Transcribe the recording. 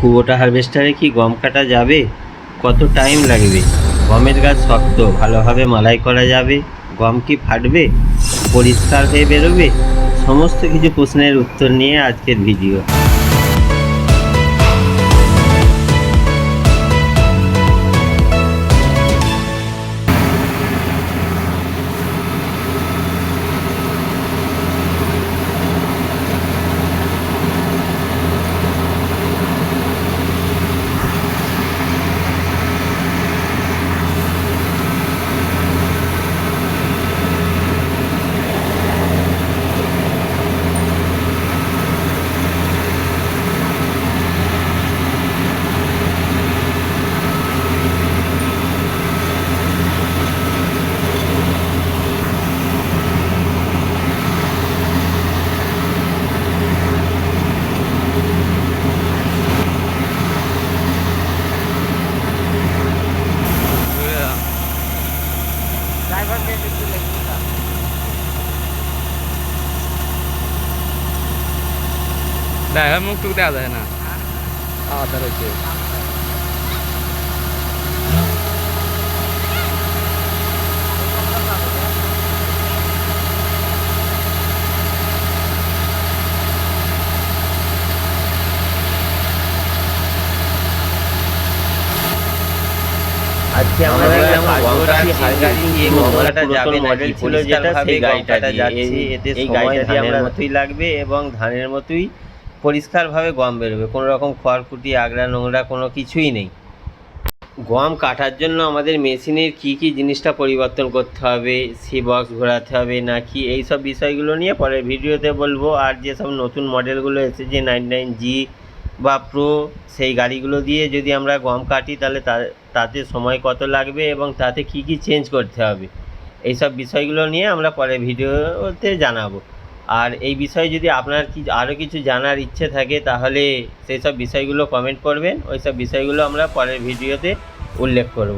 কুবোটা হারভেস্টারে কি গম কাটা যাবে? কত টাইম লাগবে? গমের গাছ শক্ত, ভালোভাবে মালাই করা যাবে? গম কি ফাটবে? পরিষ্কার হয়ে বেরোবে? সমস্ত কিছু প্রশ্নের উত্তর নিয়ে আজকের ভিডিও। দেখা মুখ টুক দেওয়া যায় না। আলাদা রয়েছে আজকে আমরা দেখলাম গমকাঠি হারগাড়ি দিয়ে গমকাটা যাবে মডেল ছিল যেটা সেই গাড়িটা যাচ্ছে এতে এই গাড়িটা আমরা মতোই লাগবে এবং ধানের মতোই পরিষ্কারভাবে গম বেরোবে কোনো রকম খড়কুটি আগড়া নোংরা কোনো কিছুই নেই। গম কাটার জন্য আমাদের মেশিনের কি কি জিনিসটা পরিবর্তন করতে হবে সি বক্স ঘোরাতে হবে নাকি এই সব বিষয়গুলো নিয়ে পরের ভিডিওতে বলব। আর যেসব নতুন মডেলগুলো এসেছে নাইন নাইন জি বা প্রো সেই গাড়িগুলো দিয়ে যদি আমরা গম কাটি, তাহলে তাতে সময় কত লাগবে এবং তাতে কি কি চেঞ্জ করতে হবে? এইসব বিষয়গুলো নিয়ে আমরা পরের ভিডিওতে জানাব। আর এই বিষয়ে যদি আপনার কি, আরও কিছু জানার ইচ্ছে থাকে, তাহলে সেই সব বিষয়গুলো কমেন্ট করবেন। ওই সব বিষয়গুলো আমরা পরের ভিডিওতে উল্লেখ করব।